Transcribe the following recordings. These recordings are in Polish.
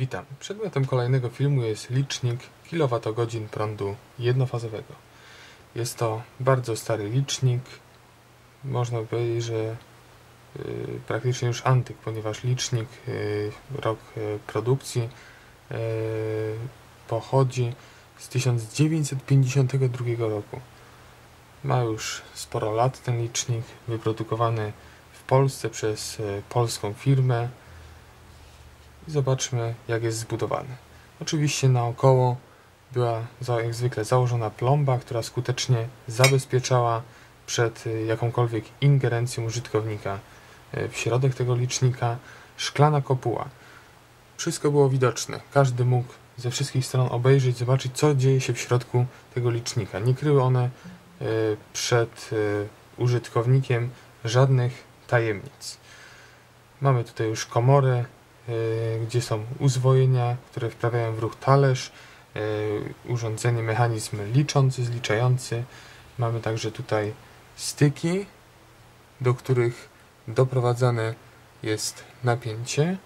Witam. Przedmiotem kolejnego filmu jest licznik kilowatogodzin prądu jednofazowego. Jest to bardzo stary licznik. Można powiedzieć, że y, praktycznie już antyk, ponieważ licznik, y, rok y, produkcji pochodzi z 1952 roku. Ma już sporo lat ten licznik, wyprodukowany w Polsce przez polską firmę zobaczmy jak jest zbudowany. Oczywiście naokoło była jak zwykle założona plomba, która skutecznie zabezpieczała przed y, jakąkolwiek ingerencją użytkownika y, w środek tego licznika. Szklana kopuła. Wszystko było widoczne. Każdy mógł ze wszystkich stron obejrzeć, zobaczyć co dzieje się w środku tego licznika. Nie kryły one y, przed użytkownikiem żadnych tajemnic. Mamy tutaj już komorę, gdzie są uzwojenia, które wprawiają w ruch talerz, y, urządzenie, mechanizm liczący, zliczający. Mamy także tutaj styki, do których doprowadzane jest napięcie.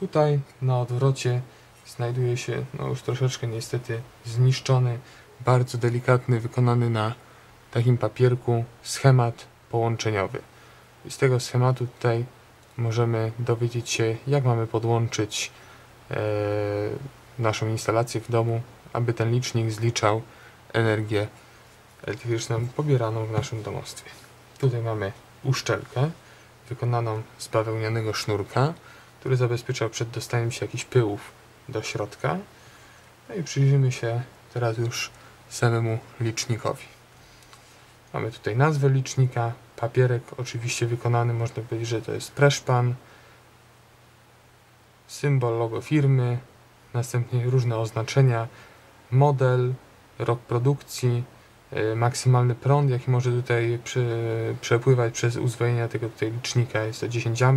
Tutaj na odwrocie znajduje się no już troszeczkę niestety zniszczony, bardzo delikatny, wykonany na takim papierku schemat połączeniowy. Z tego schematu tutaj możemy dowiedzieć się, jak mamy podłączyć e, naszą instalację w domu, aby ten licznik zliczał energię elektryczną pobieraną w naszym domostwie. Tutaj mamy uszczelkę wykonaną z bawełnianego sznurka, który zabezpiecza przed dostaniem się jakichś pyłów do środka. No i przyjrzymy się teraz już samemu licznikowi. Mamy tutaj nazwę licznika, papierek oczywiście wykonany, można powiedzieć, że to jest preszpan, symbol logo firmy, następnie różne oznaczenia, model, rok produkcji, y, maksymalny prąd, jaki może tutaj przy, przepływać przez uzwojenia tego tutaj licznika. Jest to 10 A,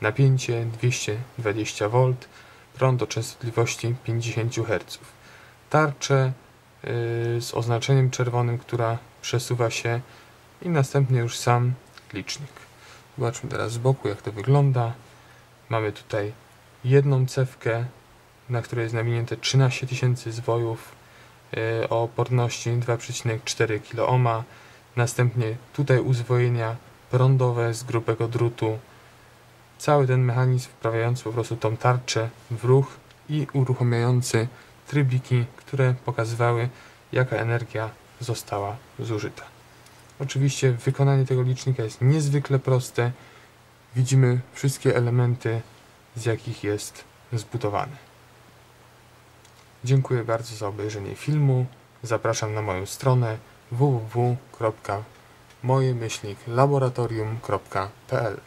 napięcie 220 V, prąd o częstotliwości 50 Hz. Tarczę z oznaczeniem czerwonym, która przesuwa się i następnie już sam licznik. Zobaczmy teraz z boku, jak to wygląda. Mamy tutaj jedną cewkę, na której jest nawinięte 13 tysięcy zwojów y, o oporności 2,4 kOhm. Następnie tutaj uzwojenia prądowe z grubego drutu. Cały ten mechanizm wprawiający po prostu tą tarczę w ruch i uruchamiający trybiki, które pokazywały jaka energia została zużyta. Oczywiście wykonanie tego licznika jest niezwykle proste. Widzimy wszystkie elementy, z jakich jest zbudowany. Dziękuję bardzo za obejrzenie filmu. Zapraszam na moją stronę www.mojemyślniklaboratorium.pl